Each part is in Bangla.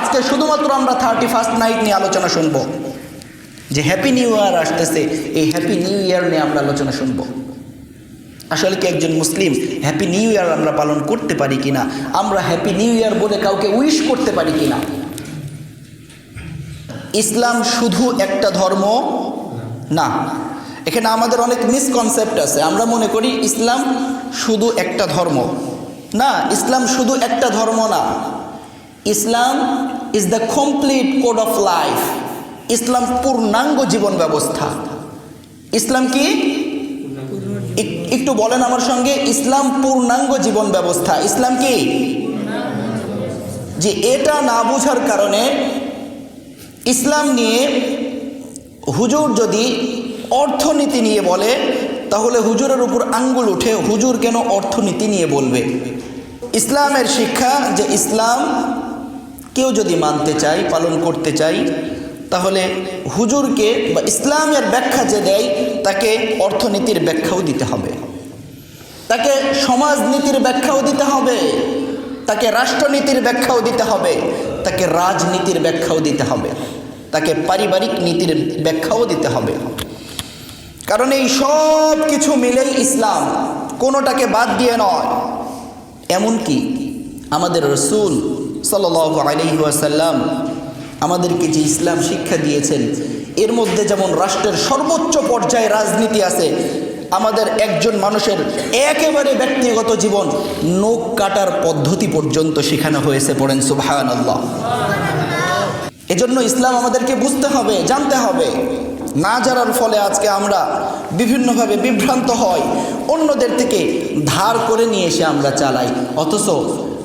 আজকে শুধুমাত্র আমরা থার্টি ফার্স্ট নাইট নিয়ে আলোচনা শুনব। যে হ্যাপি নিউ ইয়ার আসতেছে, এই হ্যাপি নিউ ইয়ার নিয়ে আমরা আলোচনা শুনব। আসলে কি একজন মুসলিম হ্যাপি নিউ ইয়ার আমরা পালন করতে পারি কিনা? আমরা হ্যাপি নিউ ইয়ার বলে কাউকে উইশ করতে পারি কিনা? ইসলাম শুধু একটা ধর্ম না। এখানে আমাদের অনেক মিসকনসেপ্ট আছে। আমরা মনে করি ইসলাম শুধু একটা ধর্ম। না, ইসলাম শুধু একটা ধর্ম না। Islam is the complete code of life Islam পূর্ণাঙ্গ জীবন ব্যবস্থা। ইসলাম কি? একটু বলেন আমার সঙ্গে ইসলাম পূর্ণাঙ্গ জীবন ব্যবস্থা। ইসলাম কি? যে এটা না বোঝার কারণে ইসলাম নিয়ে হুজুর যদি অর্থনীতি নিয়ে বলে তাহলে হুজুরের উপর আঙ্গুল উঠে হুজুর কেন অর্থনীতি নিয়ে বলবে? ইসলামের শিক্ষা যে ইসলাম কেউ যদি মানতে চাই পালন করতে চাই তাহলে হুজুরকে বা ইসলামের ব্যাখ্যা যে দেয়, তাকে অর্থনীতির ব্যাখ্যাও দিতে হবে। তাকে সমাজনীতির ব্যাখ্যাও দিতে হবে। তাকে রাষ্ট্রনীতির ব্যাখ্যাও দিতে হবে। তাকে রাজনীতির ব্যাখ্যাও দিতে হবে। তাকে পারিবারিক নীতির ব্যাখ্যাও দিতে হবে। কারণ এই সব কিছু মিলেই ইসলাম, কোনোটাকে বাদ দিয়ে নয়। এমনকি আমাদের রসুল সাল আলহিহাসাল্লাম আমাদেরকে যে ইসলাম শিক্ষা দিয়েছেন, এর মধ্যে যেমন রাষ্ট্রের সর্বোচ্চ পর্যায়ে রাজনীতি আছে, আমাদের একজন মানুষের একেবারে ব্যক্তিগত জীবন নখ কাটার পদ্ধতি পর্যন্ত শেখানো হয়েছে পড়েন সুবাহান আল্লাহ এজন্য ইসলাম আমাদেরকে বুঝতে হবে, জানতে হবে। না জানার ফলে আজকে আমরা বিভিন্নভাবে বিভ্রান্ত হয় অন্যদের থেকে ধার করে নিয়ে এসে আমরা চালাই। অথচ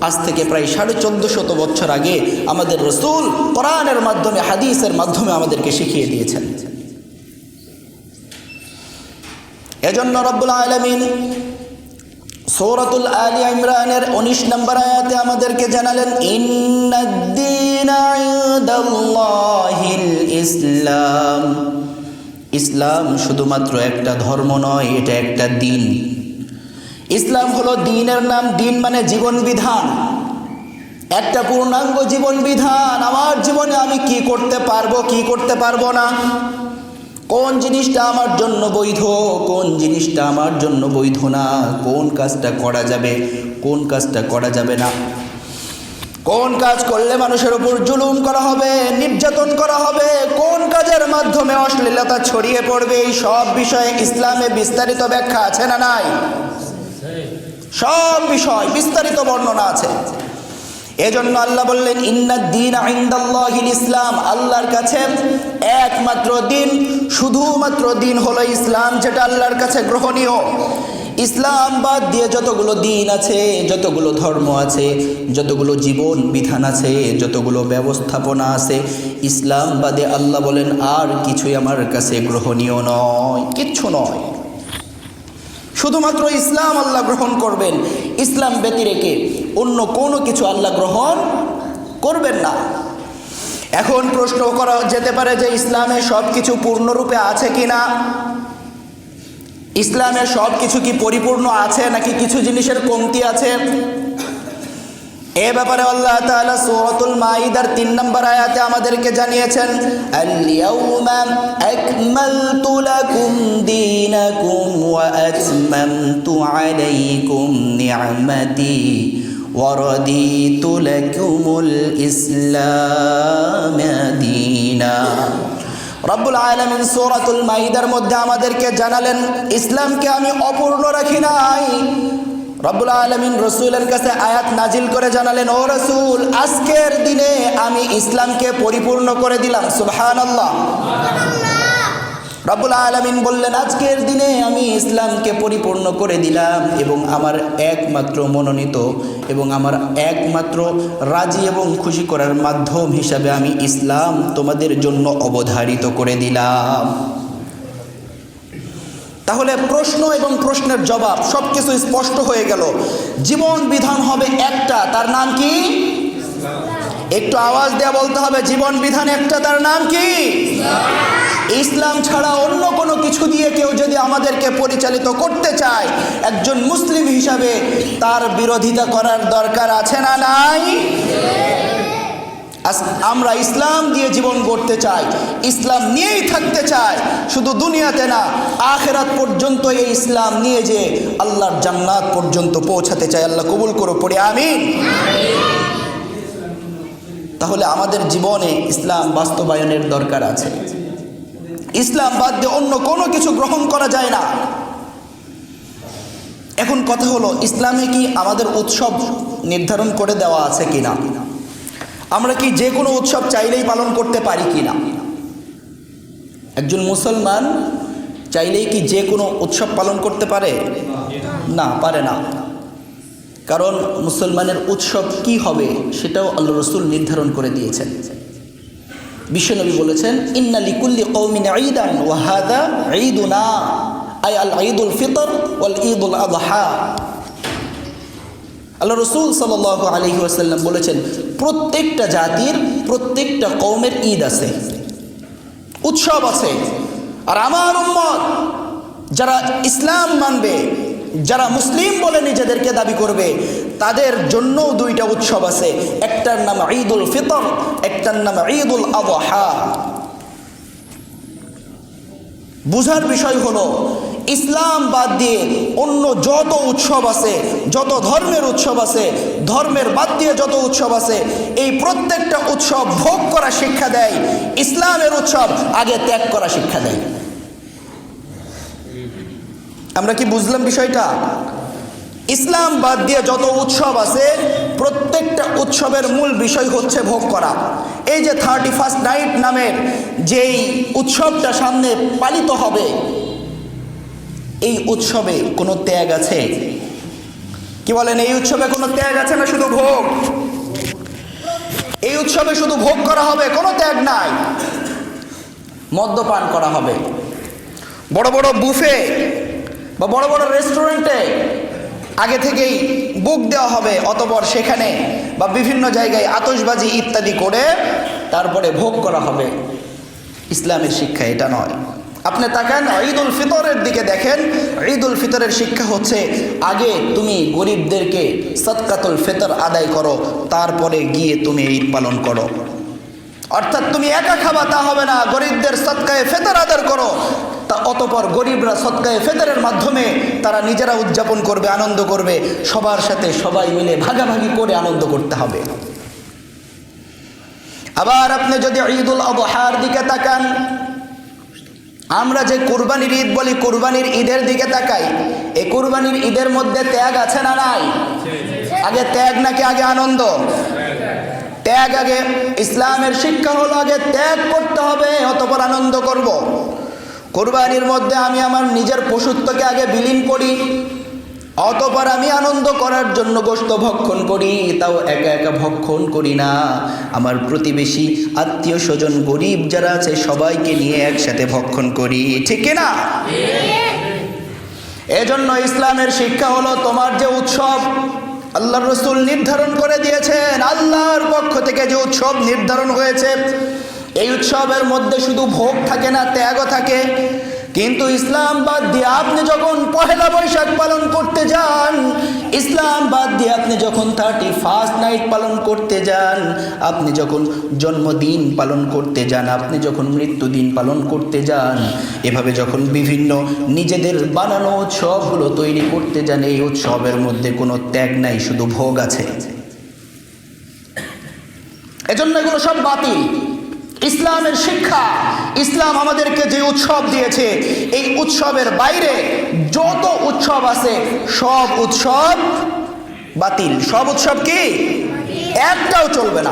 আজ থেকে প্রায় সাড়ে চোদ্দ শত বছর আগে আমাদের রসুল কোরআনের মাধ্যমে, হাদিসের মাধ্যমে আমাদেরকে শিখিয়ে দিয়েছেন। এজন্য রব্বুল আলমিন সৌরাতুল আলী ইমরানের উনিশ নম্বর আয়াতে আমাদেরকে জানালেন ইসলাম। ইসলাম শুধুমাত্র একটা ধর্ম নয়, এটা একটা দিন। ইসলাম হলো দিনের নাম, দিন মানে জীবন বিধান। একটা পূর্ণাঙ্গ জীবন বিধান। আমার জীবনে আমি কি করতে পারব, কি করতে পারব না? কোন জিনিসটা আমার জন্য বৈধ, কোন জিনিসটা আমার জন্য বৈধ না? কোন কাজটা করা যাবে, কোন কাজটা করা যাবে না? কোন কাজ করলে মানুষের উপর জুলুম করা হবে, নির্যাতন করা হবে? কোন কাজের মাধ্যমে অশ্লীলতা ছড়িয়ে পড়বে? এই সব বিষয়ে ইসলামে বিস্তারিত ব্যাখ্যা আছে না নাই? সব বিষয় বিস্তারিত বর্ণনা আছে। এজন্য আল্লাহ বললেন ইন্নাদ্দিন আইন্দাল্লাহিল ইসলাম। আল্লাহর কাছে একমাত্র দিন, শুধুমাত্র দিন হলো ইসলাম, যেটা আল্লাহর কাছে গ্রহণীয়। ইসলাম বাদ দিয়ে যতগুলো দিন আছে, যতগুলো ধর্ম আছে, যতগুলো জীবন বিধান আছে, যতগুলো ব্যবস্থাপনা আছে, ইসলাম বাদে আল্লাহ বলেন, আর কিছুই আমার কাছে গ্রহণীয় নয়, কিচ্ছু নয়। শুধুমাত্র ইসলাম আল্লাহ গ্রহণ করবেন। ইসলাম ব্যতিরেকে অন্য কোনো কিছু আল্লাহ গ্রহণ করবেন না। এখন প্রশ্ন করা যেতে পারে যে ইসলামে সব কিছু পূর্ণরূপে আছে কি না ইসলামে সব কিছু কি পরিপূর্ণ আছে নাকি কিছু জিনিসের কমতি আছে? এ ব্যাপারে আল্লাহ তাআলা সূরাতুল মাইদার 3 নম্বর আয়াতে আমাদেরকে জানিয়েছেন, আল-ইয়াউমা আকমালতু লাকুম দীনাকুম ওয়া আতমামতু আলাইকুম নি'মাতি ওয়া রাদিতু লাকুমুল ইসলাম দীনা। রব্বুল আলামিন সূরাতুল মাইদার মধ্যে আমাদেরকে জানালেন, ইসলামকে আমি অপূর্ণ রাখি নাই। রব্বুল আলমিন রসুলের কাছে আয়াত নাজিল করে জানালেন, ও রসুল, আজকের দিনে আমি ইসলামকে পরিপূর্ণ করে দিলাম। সুবহান রব্বুল আলমিন বললেন, আজকের দিনে আমি ইসলামকে পরিপূর্ণ করে দিলাম এবং আমার একমাত্র মনোনীত এবং আমার একমাত্র রাজি এবং খুশি করার মাধ্যম হিসাবে আমি ইসলাম তোমাদের জন্য অবধারিত করে দিলাম। তাহলে প্রশ্ন এবং প্রশ্নের জবাব সব কিছু স্পষ্ট হয়ে গেল। জীবন বিধান হবে একটা, তার নাম কি? একটু আওয়াজ দেওয়া বলতে হবে, জীবন বিধান একটা, তার নাম কি? ইসলাম ছাড়া অন্য কোনো কিছু দিয়ে কেউ যদি আমাদেরকে পরিচালিত করতে চায়, একজন মুসলিম হিসাবে তার বিরোধিতা করার দরকার আছে না নাই? আমরা ইসলাম দিয়ে জীবন গড়তে চাই, ইসলাম নিয়েই থাকতে চাই, শুধু দুনিয়াতে না, আখেরাত পর্যন্ত এই ইসলাম নিয়ে যে আল্লাহর জান্নাত পর্যন্ত পৌঁছাতে চাই, আল্লাহ কবুল করো পড়ে আমি তাহলে আমাদের জীবনে ইসলাম বাস্তবায়নের দরকার আছে। ইসলাম বাদ দিয়ে অন্য কোনো কিছু গ্রহণ করা যায় না। এখন কথা হলো, ইসলামে কি আমাদের উৎসব নির্ধারণ করে দেওয়া আছে কি না আমরা কি যে কোনো উৎসব চাইলেই পালন করতে পারি কি না? একজন মুসলমান চাইলেই কি যে কোনো উৎসব পালন করতে পারে? না পারে না। কারণ মুসলমানের উৎসব কি হবে সেটাও আল্লাহ রসুল নির্ধারণ করে দিয়েছেন। বিশ্বনবী বলেছেন, ইন্না লিকুল্লি কৌমিন ঈদান ওয়াহাদা ঈদুনা। আই আল ঈদুল ফিতর ওয়াল ঈদুল আদহা। আল্লাহ রসুল সাল আলহি আসাল্লাম বলেছেন, প্রত্যেকটা জাতির প্রত্যেকটা কৌমের ঈদ আছে, উৎসব আছে। আর আমার উম্মত, যারা ইসলাম মানবে, যারা মুসলিম বলে নিজেদেরকে দাবি করবে, তাদের জন্যও দুইটা উৎসব আছে। একটার নাম ঈদুল ফিতর, একটার নাম ঈদুল আবহা বুঝার বিষয় হলো ইসলাম বাদ দিয়ে অন্য যত উৎসব আছে, যত ধর্মের উৎসব আছে, ধর্মের বাদ দিয়ে যত উৎসব আছে, এই প্রত্যেকটা উৎসব ভোগ করা শিক্ষা দেয়, ইসলামের উৎসব আগে ত্যাগ করা শিক্ষা দেয়। আমরা কি বুঝলাম বিষয়টা? ইসলাম বাদ দিয়ে যত উৎসব আছে, প্রত্যেকটা উৎসবের মূল বিষয় হচ্ছে ভোগ করা। এই যে থার্টি ফার্স্ট নাইট নামের যেই উৎসবটা সামনে পালিত হবে এই উৎসবে কোনো ত্যাগ আছে? কি বলেন, এই উৎসবে কোনো ত্যাগ আছে না শুধু ভোগ? এই উৎসবে শুধু ভোগ করা হবে, কোনো ত্যাগ নাই। মদ্যপান করা হবে। বড় বড় বুফে বা বড় বড় রেস্টুরেন্টে আগে থেকেই বুক দেওয়া হবে, অতপর সেখানে বা বিভিন্ন জায়গায় আতশবাজি ইত্যাদি করে তারপরে ভোগ করা হবে। ইসলামের শিক্ষা এটা নয়। আপনি তাকান ঈদ উল ফিতরের দিকে দেখেন। ঈদ উল ফিতরের শিক্ষা হচ্ছে, আগে তুমি গরিবদেরকে সৎকাতুল ফিতর আদায় করো, তারপরে গিয়ে তুমি ঈদ পালন করো। অর্থাৎ তুমি একা খাবা, তা হবে না। গরিবদের সৎকায়ে ফেতর আদার করো। তা অতপর গরিবরা সৎকায়ে ফেতরের মাধ্যমে তারা নিজেরা উদযাপন করবে, আনন্দ করবে। সবার সাথে সবাই মিলে ভাগাভাগি করে আনন্দ করতে হবে। আবার আপনি যদি ঈদুল আবহার দিকে তাকান আমরা যে কোরবানির ঈদ বলি, কোরবানির ঈদের দিকে তাকাই। এই কোরবানির ঈদের মধ্যে ত্যাগ আছে না নাই? আগে ত্যাগ নাকি আগে আনন্দ? ত্যাগ আগে, ইসলামের শিক্ষা হলো আগে ত্যাগ করতে হবে, অতপর আনন্দ করব। কোরবানির মধ্যে আমি আমার নিজের পশুত্বকে আগে বিলীন করি। অতপর আমি আনন্দ করার জন্য গোস্ত ভক্ষণ করি, তাও একা একা ভক্ষণ করি না। আমার প্রতিবেশী, আত্মীয় স্বজন, গরিব যারা আছে, সবাইকে নিয়ে একসাথে ভক্ষণ করি। ঠিক না? এজন্য ইসলামের শিক্ষা হলো তোমার যে উৎসব, আল্লাহ রসুল নির্ধারণ করে দিয়েছেন। আল্লাহর পক্ষ থেকে যে উৎসব নির্ধারণ হয়েছে, এই উৎসবের মধ্যে শুধু ভোগ থাকে না, ত্যাগও থাকে। কিন্তু ইসলাম বাদ দিয়ে আপনি যখন পহেলা বৈশাখ পালন করতে যান, ইসলাম বাদ দিয়ে আপনি যখন থার্টি ফার্স্ট নাইট পালন করতে যান, আপনি যখন জন্মদিন পালন করতে যান, আপনি যখন মৃত্যুদিন পালন করতে যান, এভাবে যখন বিভিন্ন নিজেদের বানানো উৎসবগুলো তৈরি করতে যান, এই উৎসবের মধ্যে কোনো ত্যাগ নাই, শুধু ভোগ আছে। এজন্য এগুলো সব বাতিল। ইসলামের শিক্ষা। ইসলাম আমাদেরকে যে উৎসব দিয়েছে, এই উৎসবের বাইরে যত উৎসব আছে, সব উৎসব বাতিল। সব উৎসব কি? একটাও চলবে না।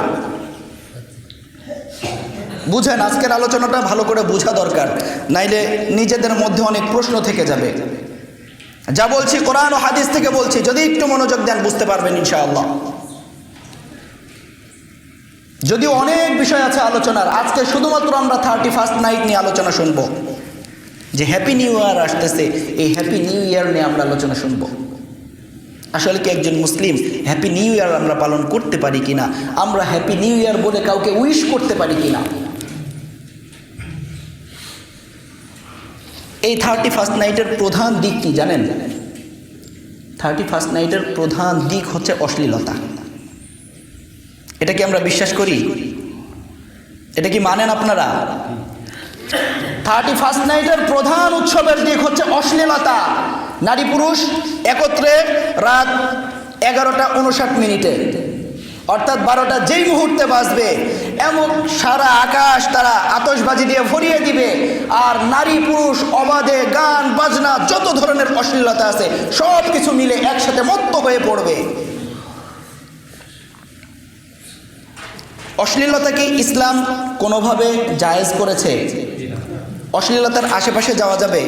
বুঝেন, আজকের আলোচনাটা ভালো করে বোঝা দরকার। নাইলে নিজেদের মধ্যে অনেক প্রশ্ন থেকে যাবে। যা বলছি কোরআন ও হাদিস থেকে বলছি, যদি একটু মনোযোগ দেন, বুঝতে পারবেন ইনশাআল্লাহ। যদিও অনেক বিষয় আছে আলোচনার, আজকে শুধুমাত্র আমরা থার্টি ফার্স্ট নাইট নিয়ে আলোচনা শুনব। যে হ্যাপি নিউ ইয়ার আসতেছে, এই হ্যাপি নিউ ইয়ার নিয়ে আমরা আলোচনা শুনব। আসলে কি একজন মুসলিম হ্যাপি নিউ ইয়ার আমরা পালন করতে পারি কিনা? আমরা হ্যাপি নিউ ইয়ার বলে কাউকে উইশ করতে পারি কিনা? এই থার্টি ফার্স্ট নাইটের প্রধান দিক কি জানেন? থার্টি ফার্স্ট নাইটের প্রধান দিক হচ্ছে অশ্লীলতা। এটা কি আমরা বিশ্বাস করি। এটা কি মানেন আপনারা? থার্টি ফার্স্ট নাইটের প্রধান উৎসবের দিক হচ্ছে অশ্লীলতা। নারী পুরুষ একত্রে রাত এগারোটা উনষাট মিনিটে। অর্থাৎ বারোটা যেই মুহূর্তে বাজবে, এমন সারা আকাশ তারা আতশবাজি দিয়ে ভরিয়ে দিবে। আর নারী পুরুষ অবাধে গান, বাজনা, যত ধরনের অশ্লীলতা আছে সব কিছু মিলে একসাথে মত্ত হয়ে পড়বে। অশ্লীলতা কি ইসলাম কোনোভাবে জায়েজ করেছে? অশ্লীলতার আশেপাশে যাওয়া যাবে?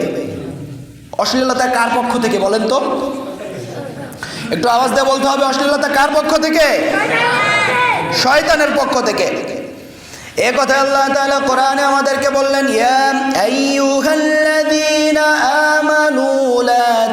অশ্লীলতা কার পক্ষ থেকে বলেন তো? একটু আওয়াজ দিয়ে বলতে হবে, অশ্লীলতা কার পক্ষ থেকে? শয়তানের পক্ষ থেকে। এ কথা আল্লাহ তাআলা কোরআনে আমাদেরকে বললেন, ইয়া আইয়ুহাল্লাযীনা আমানু লা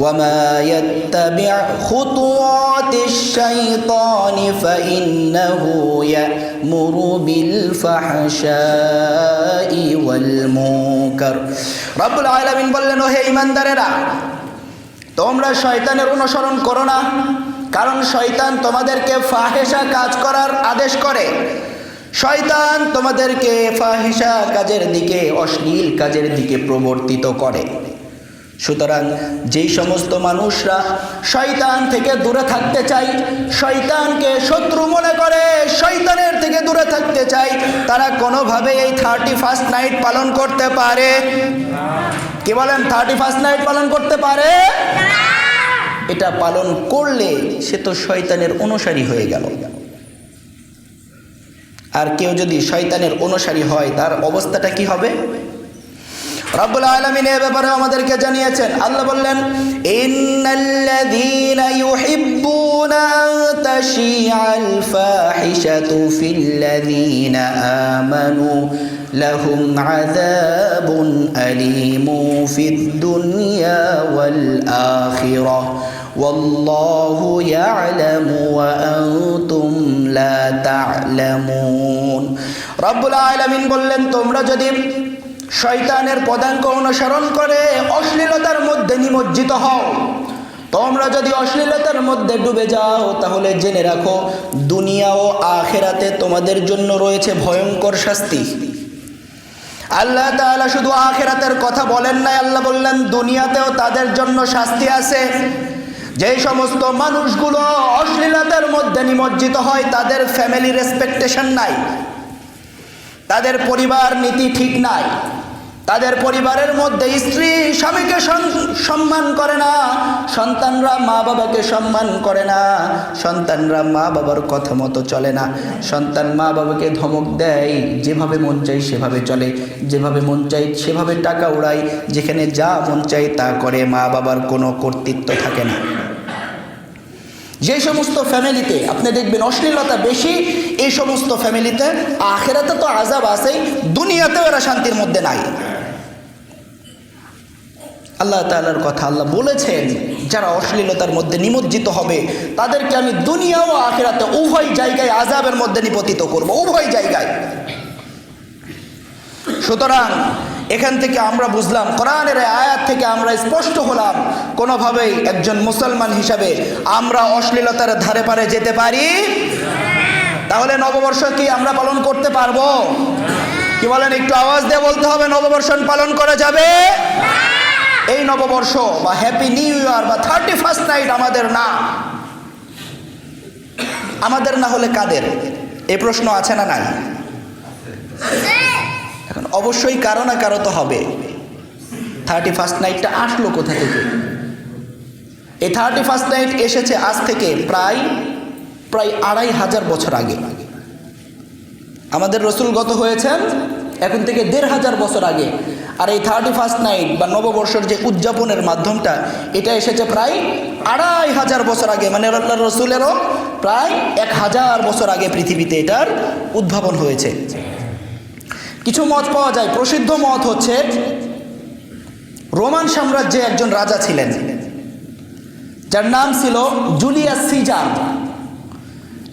ওয়া মা ইয়াত্তাবি' খুতুওয়াতিশ শাইতানি ফাইন্নাহু ইয়া'মুরু বিল ফাহশাই ওয়াল মুনকার রব্বুল আলামিন বললেন হে ঈমানদারেরা, তোমরা শয়তানের অনুসরণ করো না, কারণ শয়তান তোমাদেরকে ফাহেসা কাজ করার আদেশ করে। শয়তান তোমাদেরকে ফাহেসা কাজের দিকে, অশ্লীল কাজের দিকে প্রবর্তিত করে। সুতরাং যেই সমস্ত মানুষরা শয়তান থেকে দূরে থাকতে চাই শয়তানকে শত্রু মনে করে, শয়তানের থেকে দূরে থাকতে চাই তারা কোনোভাবে এই থার্টি ফার্স্ট নাইট পালন করতে পারে। কি বলেন থার্টি ফার্স্ট নাইট পালন করতে পারে? এটা পালন করলে সে তো শয়তানের অনুসারী হয়ে গেল। আর কেউ যদি শয়তানের অনুসারী হয় তার অবস্থাটা কি হবে রব্বুল আলামিন এ ব্যাপারে আমাদেরকে জানিয়েছেন আল্লাহ বললেন ইন্নাল্লাযীনা ইউহিব্বুনা আন তাশিআল ফাহিশাতু ফিল্লাযীনা আমানু লাহুম আযাবুন আলীমু ফিদ দুনিয়া ওয়াল আখিরাহ والله يعلم وأنتم لا تعلمون رب العالمين বললেন তোমরা যদি শয়তানের পদাঙ্ক অনুসরণ করে অশ্লীলতার মধ্যে নিমজ্জিত হও তোমরা যদি অশ্লীলতার মধ্যে ডুবে যাও তাহলে জেনে রাখো দুনিয়া ও আখেরাতে তোমাদের জন্য রয়েছে ভয়ঙ্কর শাস্তি আল্লাহ তাআলা শুধু আখেরাতের কথা বলেন নাই আল্লাহ বললেন দুনিয়াতেও তাদের জন্য শাস্তি আছে যে সমস্ত মানুষগুলো অশ্লীলতার মধ্যে নিমজ্জিত হয়, তাদের ফ্যামিলি রেসপেকটেশন নাই। তাদের পরিবার নীতি ঠিক নাই। তাদের পরিবারের মধ্যে স্ত্রী স্বামীকে সম্মান করে না, সন্তানরা মা বাবাকে সম্মান করে না, সন্তানরা মা বাবার কথা মতো চলে না। সন্তান মা বাবাকে ধমক দেয়, যেভাবে মন চাই সেভাবে চলে। যেভাবে মন চাই সেভাবে টাকা উড়ায়, যেখানে যা মন চাই তা করে মা বাবার কোনো কর্তৃত্ব থাকে না। যে সমস্ত ফ্যামিলিতে আপনি দেখবেন অশ্লীলতা বেশি, এই সমস্ত ফ্যামিলিতে আখেরাতে তো আজাব আছেই, দুনিয়াতেও এরা শান্তির মধ্যে নাই। আল্লাহ তালার কথা আল্লাহ বলেছেন, যারা অশ্লীলতার মধ্যে নিমজ্জিত হবে, তাদেরকে আমি দুনিয়া ও আখেরাতে উভয় জায়গায় আজাবের মধ্যে নিপতিত করব, উভয় জায়গায়। সুতরাং এখান থেকে আমরা বুঝলাম, কোরআনের আয়াত থেকে আমরা স্পষ্ট হলাম, কোনোভাবেই একজন মুসলমান হিসাবে আমরা অশ্লীলতার ধারে পারে যেতে পারি? তাহলে নববর্ষ কি আমরা পালন করতে পারব? কি বলেন, একটু আওয়াজ দিয়ে বলতে হবে, নববর্ষ পালন করা যাবে? এই নববর্ষ বা হ্যাপি নিউ ইয়ার বা থার্টি ফার্স্ট নাইট আমাদের না। আমাদের না হলে কাদের? এই প্রশ্ন আছে না নাই? অবশ্যই কারও না কারও তো হবে। থার্টি ফার্স্ট নাইটটা আসলো কোথা থেকে? এই থার্টি ফার্স্ট নাইট এসেছে আজ থেকে প্রায় প্রায় আড়াই হাজার বছর আগে। আমাদের রসুলগত হয়েছেন এখন থেকে দেড় হাজার বছর আগে। আর এই থার্টি ফার্স্ট নাইট বা নববর্ষের যে উদযাপনের মাধ্যমটা, এটা এসেছে প্রায় আড়াই হাজার বছর আগে। মানে আল্লাহ রসুলেরও প্রায় এক হাজার বছর আগে পৃথিবীতে এটার উদ্ভাবন হয়েছে। কিছু মত পাওয়া যায়। প্রসিদ্ধ মত হচ্ছে, রোমান সাম্রাজ্যে একজন রাজা ছিলেন, যার নাম ছিল জুলিয়াস সিজার।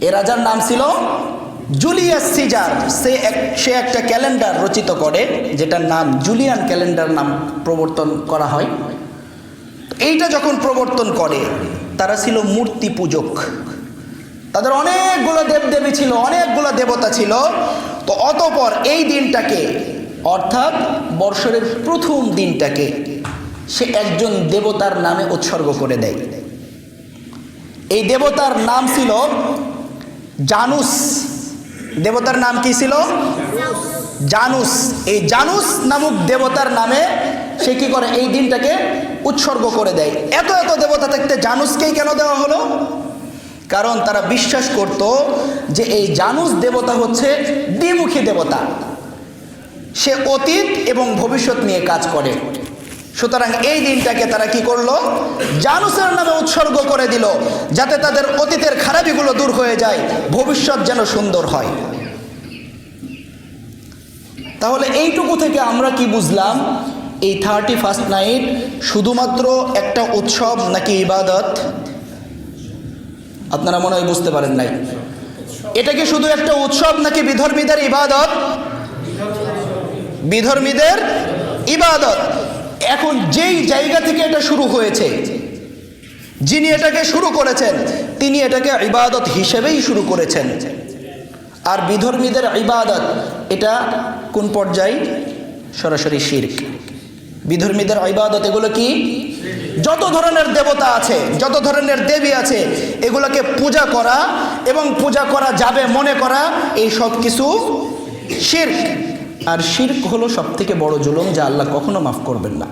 এ রাজার নাম ছিল জুলিয়াস সিজার। সে এক, সে একটা ক্যালেন্ডার রচিত করে, যেটার নাম জুলিয়ান ক্যালেন্ডার নাম প্রবর্তন করা হয়। এইটা যখন প্রবর্তন করে, তারা ছিল মূর্তি পূজক। তাদের অনেকগুলো দেবদেবী ছিল, অনেকগুলো দেবতা ছিল। তো অতপর এই দিনটাকে, অর্থাৎ বর্ষরের প্রথম দিনটাকে, সে একজন দেবতার নামে উৎসর্গ করে দেয়। এই দেবতার নাম ছিল জানুস। দেবতার নাম কি ছিল? জানুস। এই জানুস নামক দেবতার নামে সে কি করে এই দিনটাকে উৎসর্গ করে দেয়। এত এত দেবতা থাকতে জানুসকেই কেন দেওয়া হলো? কারণ তারা বিশ্বাস করত যে এই জানুস দেবতা হচ্ছে দ্বিমুখী দেবতা। সে অতীত এবং ভবিষ্যৎ নিয়ে কাজ করে। সুতরাং এই দিনটাকে তারা কি করল? জানুসের নামে উৎসর্গ করে দিল, যাতে তাদের অতীতের খারাপিগুলো দূর হয়ে যায়, ভবিষ্যৎ যেন সুন্দর হয়। তাহলে এইটুকু থেকে আমরা কি বুঝলাম? এই থার্টি ফার্স্ট নাইট শুধুমাত্র একটা উৎসব নাকি ইবাদত? আপনারা মনে হয় বুঝতে পারেন নাই। এটা কি শুধু একটা উৎসব নাকি বিধর্মীদের ইবাদত? বিধর্মীদের ইবাদত। এখন যেই জায়গা থেকে এটা শুরু হয়েছে, যিনি এটাকে শুরু করেছেন, তিনি এটাকে ইবাদত হিসেবেই শুরু করেছেন। আর বিধর্মীদের ইবাদত, এটা কোন পর্যায়ে? সরাসরি শির্ক। বিধর্মীদের ইবাদত, এগুলো কি? যত ধরনের দেবতা আছে, যত ধরনের দেবী আছে, এগুলোকে পূজা করা এবং পূজা করা যাবে মনে করা, এই সব কিছু শির্ক। আর শির্ক হলো সব থেকে বড় জুলুম যা আল্লাহ কখনো মাফ করবেন না।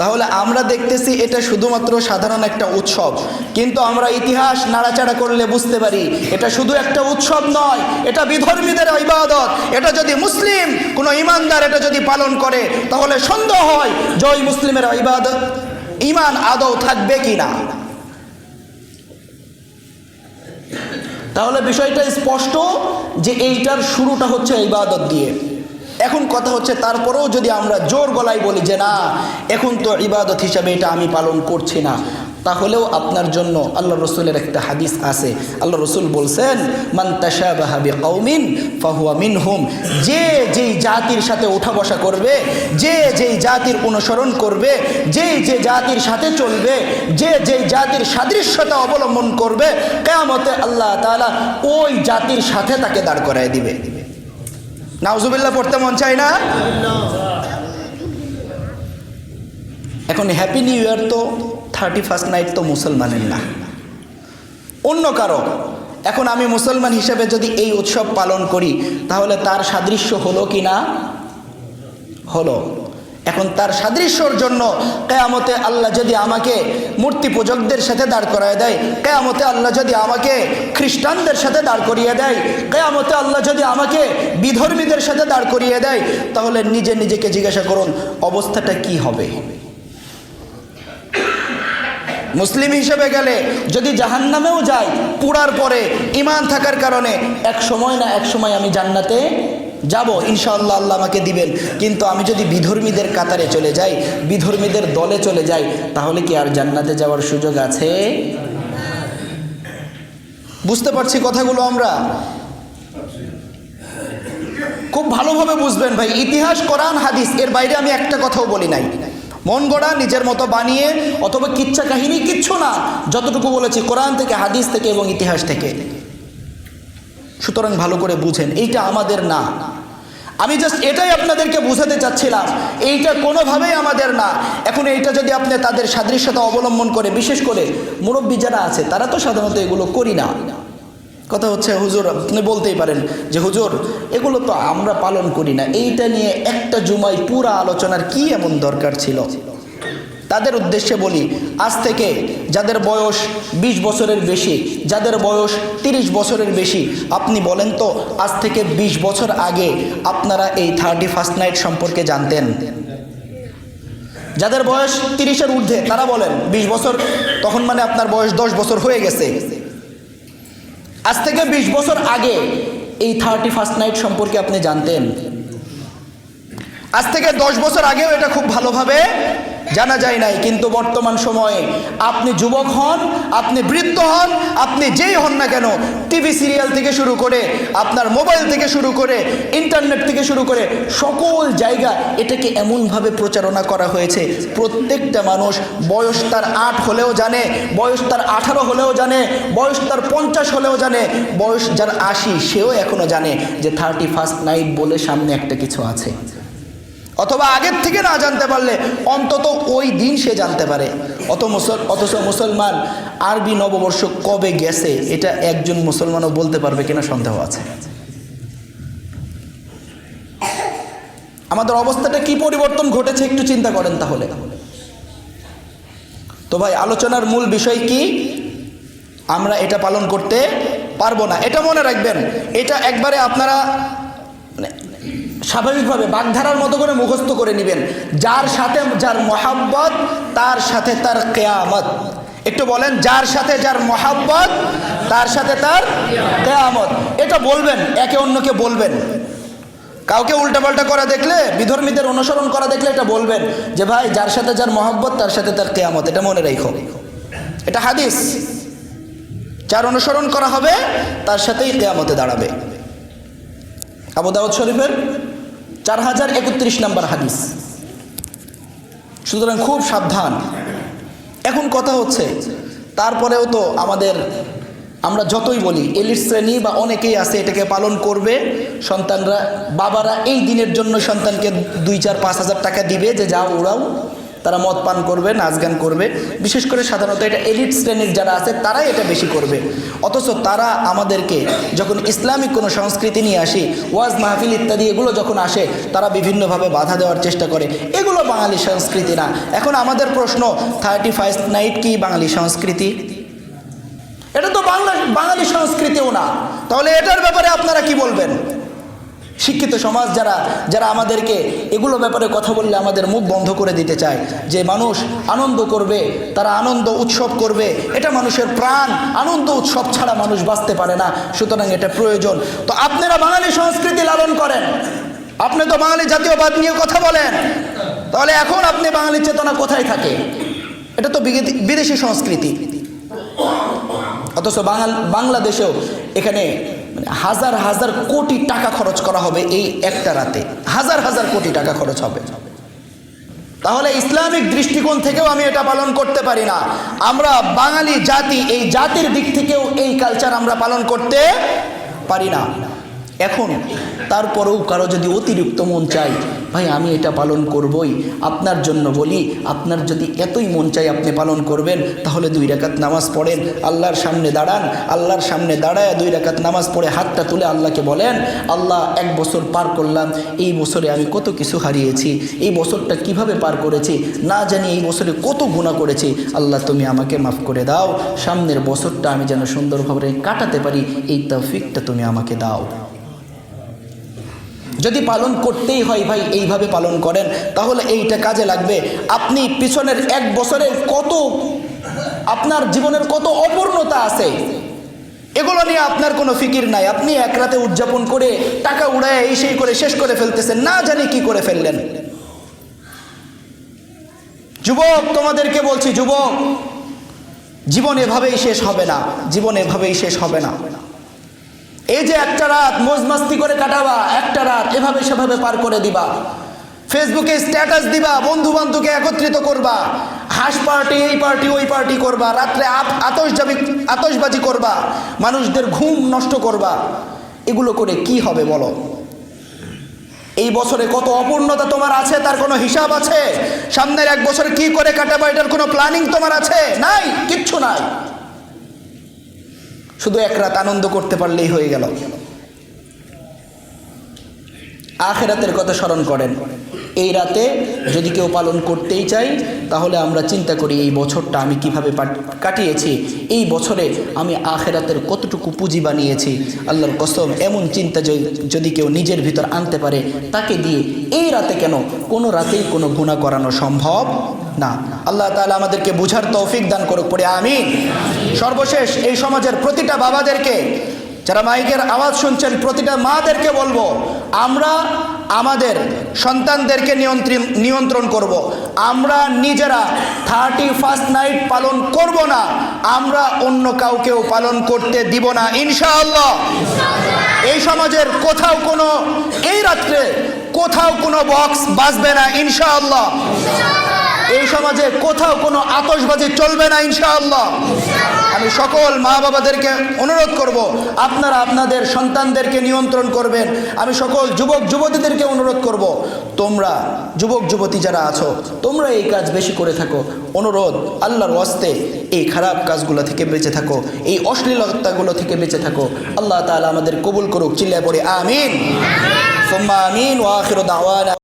তাহলে আমরা দেখতেছি এটা শুধুমাত্র সাধারণ একটা উৎসব। কিন্তু আমরা ইতিহাস নাড়াচাড়া করলে বুঝতে পারি, এটা শুধু একটা উৎসব নয়, এটা বিধর্মীদের ইবাদত। এটা যদি মুসলিম, কোনো ইমানদার এটা যদি পালন করে, তাহলে সন্দেহ হয় যে ওই মুসলিমের ইবাদত, ইমান আদৌ থাকবে কি না তাহলে বিষয়টা স্পষ্ট যে এইটার শুরুটা হচ্ছে ইবাদত দিয়ে। এখন কথা হচ্ছে, তারপরেও যদি আমরা জোর গলায় বলি যে না, এখন তো ইবাদত হিসাবে এটা আমি পালন করছি না, তাহলেও আপনার জন্য আল্লাহ রসুলের একটা হাদিস আছে। আল্লাহ রসুল বলছেন, মান তাশাবাহাবি কৌমিন ফাহুয়া মিনহুম। যে যেই জাতির সাথে ওঠা বসা করবে, যে যেই জাতির অনুসরণ করবে, যে যে জাতির সাথে চলবে, যে যেই জাতির সাদৃশ্যতা অবলম্বন করবে, কেয়ামতে আল্লাহ তাআলা ওই জাতির সাথে তাকে দাঁড় করায় দিবে। নাউজুবিল্লাহ, পড়তে মন চায় না? এখন হ্যাপি নিউ ইয়ার তো থার্টি ফার্স্ট নাইট তো মুসলমানের না। অন্য কারও। এখন আমি মুসলমান হিসেবে যদি এই উৎসব পালন করি, তাহলে তার সাদৃশ্য হলো কি না হলো। এখন তার সাদৃশ্যর জন্য কেয়ামতে আল্লাহ যদি আমাকে মূর্তি পূজকদের সাথে দাঁড় করায় দেয়, কেয়ামতে আল্লাহ যদি আমাকে খ্রিস্টানদের সাথে দাঁড় করিয়ে দেয়, কেয়ামতে আল্লাহ যদি আমাকে বিধর্মীদের সাথে দাঁড় করিয়ে দেয়, তাহলে নিজে নিজেকে জিজ্ঞাসা করুন, অবস্থাটা কি হবে? মুসলিম হিসেবে গেলে যদি জাহান্নামেও যাই পুরার পরে ইমান থাকার কারণে এক সময় না এক সময় আমি জান্নাতে যাব, ইনশাআল্লাহ আল্লাহ আমাকে দিবেন। কিন্তু আমি যদি বিধর্মীদের কাতারে চলে যাই, বিধর্মীদের দলে চলে যাই, তাহলে কি আর জান্নাতে যাওয়ার সুযোগ আছে? বুঝতে পারছি কথাগুলো আমরা। খুব ভালোভাবে বুঝবেন ভাই। ইতিহাস, কোরআন, হাদিস, এর বাইরে আমি একটা কথাও বলি নাই। মন গড়া, নিজের মতো বানিয়ে, অথবা কিচ্ছা কাহিনী, কিচ্ছু না, যতটুকু বলেছি, কোরআন থেকে, হাদিস থেকে এবং ইতিহাস থেকে। সুতরাং ভালো করে বুঝেন, এইটা আমাদের না। আমি জাস্ট এটাই আপনাদেরকে বোঝাতে চাচ্ছিলাম। এইটা কোনোভাবেই আমাদের না। এখন এইটা যদি আপনি তাদের সাদৃশ্যতা অবলম্বন করে, বিশেষ করে মুরব্বী যারা আছে, তারা তো সাধারণত এগুলো করি না। কথা হচ্ছে, হুজুর, আপনি বলতেই পারেন যে, হুজুর, এগুলো তো আমরা পালন করি না। এইটা নিয়ে একটা জুমাই পুরা আলোচনার কি এমন দরকার ছিল? তাদের উদ্দেশ্যে বলি, আজ থেকে যাদের বয়স ২০ বছরের বেশি, যাদের বয়স ৩০ বছরের বেশি, আপনি বলেন তো, আজ থেকে ২০ বছর আগে আপনারা এই থার্টি ফার্স্ট নাইট সম্পর্কে জানতেন? যাদের বয়স তিরিশের ঊর্ধ্বে, তারা বলেন ২০ বছর, তখন মানে আপনার বয়স ১০ বছর হয়ে গেছে। আজ থেকে ২০ বছর আগে এই থার্টি ফার্স্ট নাইট সম্পর্কে আপনি জানতেন। আজ থেকে দশ বছর আগেও এটা খুব ভালোভাবে জানা যায় নাই, কিন্তু বর্তমান সময়ে আপনি যুবক হন, আপনি বৃদ্ধ হন, আপনি যেই হন না কেন, টিভি সিরিয়াল থেকে শুরু করে, আপনার মোবাইল থেকে শুরু করে, ইন্টারনেট থেকে শুরু করে, সকল জায়গা এটাকে এমনভাবে প্রচারণা করা হয়েছে। প্রত্যেকটা মানুষ বয়স তার আট হলেও জানে, বয়স তার আঠারো হলেও জানে, বয়স তার পঞ্চাশ হলেও জানে, বয়স যার আশি সেও এখনও জানে যে থার্টি ফার্স্ট নাইট বলে সামনে একটা কিছু আছে। অথবা আগের থেকে না জানতে পারলে অন্তত ওই দিন সে জানতে পারে। অত মুসল, অথচ মুসলমান আরবি নববর্ষ কবে গেছে, এটা একজন মুসলমানও বলতে পারবে কিনা সন্দেহ আছে। আমাদের অবস্থাটা কি পরিবর্তন ঘটেছে একটু চিন্তা করেন তাহলে। তো ভাই, আলোচনার মূল বিষয় কি? আমরা এটা পালন করতে পারব না। এটা মনে রাখবেন, এটা একবারে আপনারা মানে স্বাভাবিকভাবে বাগধারার মতো করে মুখস্থ করে নেবেন। যার সাথে যার মহাব্বত, তার সাথে তার কেয়ামত। একটু বলেন, যার সাথে যার মহাব্বত, তার সাথে তার কেয়ামত। এটা বলবেন, একে অন্যকে বলবেন। কাউকে উল্টাপাল্টা করা দেখলে, বিধর্মীদের অনুসরণ করা দেখলে এটা বলবেন যে, ভাই, যার সাথে যার মহাব্বত, তার সাথে তার কেয়ামত। এটা মনে রাখো। এটা হাদিস। যার অনুসরণ করা হবে, তার সাথেই কেয়ামতে দাঁড়াবে। আবু শরীফের চার হাজার একত্রিশ নম্বর হাদিস। সুতরাং খুব সাবধান। এখন কথা হচ্ছে, তারপরেও তো আমাদের, আমরা যতই বলি, এলিট শ্রেণি বা অনেকেই আছে এটাকে পালন করবে, সন্তানরা, বাবারা এই দিনের জন্য সন্তানকে দুই চার পাঁচ হাজার টাকা দিবে, যে যাও ওরাও তারা মদ পান করবে, নাচ গান করবে। বিশেষ করে সাধারণত এটা এলিট শ্রেণির যারা আছে, তারাই এটা বেশি করবে। অথচ তারা আমাদেরকে যখন ইসলামিক কোনো সংস্কৃতি নিয়ে আসি, ওয়াজ মাহফিল ইত্যাদি এগুলো যখন আসে, তারা বিভিন্নভাবে বাধা দেওয়ার চেষ্টা করে। এগুলো বাঙালি সংস্কৃতি না। এখন আমাদের প্রশ্ন, থার্টি ফার্স্ট নাইট কি বাঙালি সংস্কৃতি? এটা তো বাংলা, বাঙালি সংস্কৃতিও না। তাহলে এটার ব্যাপারে আপনারা কি বলবেন? শিক্ষিত সমাজ যারা যারা আমাদেরকে এগুলো ব্যাপারে কথা বললে আমাদের মুখ বন্ধ করে দিতে চায়। যে মানুষ আনন্দ করবে, তারা আনন্দ উৎসব করবে, এটা মানুষের প্রাণ। আনন্দ উৎসব ছাড়া মানুষ বাঁচতে পারে না, সুতরাং এটা প্রয়োজন। তো আপনারা বাঙালি সংস্কৃতি লালন করেন। আপনি তো বাঙালি জাতীয়বাদ নিয়ে কথা বলেন। তাহলে এখন আপনি বাঙালি চেতনা কোথায় থাকে? এটা তো বিদেশি সংস্কৃতি। অথচ বাংলাদেশেও এখানে হাজার হাজার কোটি টাকা খরচ করা হবে এই একটা রাতে। হাজার হাজার কোটি টাকা খরচ হবে। তাহলে ইসলামিক দৃষ্টিকোণ থেকেও আমি এটা পালন করতে পারি না। আমরা বাঙালি জাতি, এই জাতির দিক থেকেও এই কালচার আমরা পালন করতে পারি না। এখন তারপরেও কারও যদি অতিরিক্ত মন চাই ভাই, আমি এটা পালন করবই। আপনার জন্য বলি, আপনার যদি এতই মন চাই আপনি পালন করবেন, তাহলে দুই রাকাত নামাজ পড়েন, আল্লাহর সামনে দাঁড়ান, আল্লাহর সামনে দাঁড়ায় দুই রাকাত নামাজ পড়ে হাতটা তুলে আল্লাহকে বলেন, আল্লাহ, এক বছর পার করলাম, এই বছরে আমি কত কিছু হারিয়েছি, এই বছরটা কীভাবে পার করেছি, না জানি এই বছরে কত গুণা করেছি। আল্লাহ, তুমি আমাকে মাফ করে দাও, সামনের বছরটা আমি যেন সুন্দরভাবে কাটাতে পারি, এই তৌফিকটা তুমি আমাকে দাও। যদি পালন করতেই হয় ভাই, এইভাবে পালন করেন, তাহলে এইটা কাজে লাগবে। আপনি পিছনের এক বছরের কত, আপনার জীবনের কত অপূর্ণতা আছে, এগুলো নিয়ে আপনার কোনো ফিকির নাই। আপনি এক রাতে উদযাপন করে টাকা উড়ায় এই সেই করে শেষ করে ফেলতেছেন, না জানি কি করে ফেললেন। যুবক, তোমাদেরকে বলছি, যুবক, জীবন এভাবেই শেষ হবে না, জীবন এভাবেই শেষ হবে না। এই যে একটা রাত মোজ মাস্তি করে কাটাবা, একটা রাত এভাবে সেভাবে পার করে দিবা। ফেসবুকে স্ট্যাটাস দিবা বন্ধু বান্ধবকে একত্রিত করবা। হাস পার্টি, এই পার্টি, ওই পার্টি করবা। রাত্রে আতসবাজি আতসবাজি করবা। মানুষদের ঘুম নষ্ট করবা। এগুলো করে কি হবে বলো? এই বছরে কত অপূর্ণতা তোমার আছে, তার কোনো হিসাব আছে? সামনের এক বছর কি করে কাটাবা, এটার কোনো প্ল্যানিং তোমার আছে? নাই, কিচ্ছু নাই। শুধু এক রাত আনন্দ করতে পারলেই হয়ে গেল। আখেরাতের কথা স্মরণ করেন। এই রাতে যদি কেউ পালন করতেই চাই, তাহলে আমরা চিন্তা করি এই বছরটা আমি কীভাবে কাটিয়েছি, এই বছরে আমি আখেরাতের কতটুকু পুঁজি বানিয়েছি, আল্লাহর কসম, এমন চিন্তা যদি- কেউ নিজের ভিতর আনতে পারে, তাকে দিয়ে এই রাতে কেন কোনো রাতেই কোনো গুণা করানো সম্ভব না। আল্লাহ তাআলা আমাদেরকে বুঝার তৌফিক দান করুক, পড়ে আমি সর্বশেষ এই সমাজের প্রতিটা বাবাদেরকে, যারা মাইকের আওয়াজ শুনছেন, প্রতিটা মাদেরকে বলব, আমরা আমাদের সন্তানদেরকে নিয়ন্ত্রণ নিয়ন্ত্রণ করব। আমরা নিজেরা থার্টি ফার্স্ট নাইট পালন করব না, আমরা অন্য কাউকেও পালন করতে দিব না, ইনশাআল্লাহ। এই সমাজের কোথাও কোনো, এই রাত্রে কোথাও কোনো বক্স বাজবে না, ইনশাআল্লাহ। এই সমাজে কোথাও কোনো আতশবাজি চলবে না, ইনশাআল্লাহ। আমি সকল মা বাবাদেরকে অনুরোধ করব, আপনারা আপনাদের সন্তানদেরকে নিয়ন্ত্রণ করবেন। আমি সকল যুবক যুবতীদেরকে অনুরোধ করব, তোমরা যুবক যুবতী যারা আছো, তোমরা এই কাজ বেশি করে থাকো। অনুরোধ, আল্লাহর ওয়াস্তে এই খারাপ কাজগুলো থেকে বেঁচে থাকো, এই অশ্লীলতাগুলো থেকে বেঁচে থাকো। আল্লাহ তালা আমাদের কবুল করুক, চিল্লায় পড়ে, আমিন। সুম্মা আমিন, ওয়া আখিরু দাওয়ানা।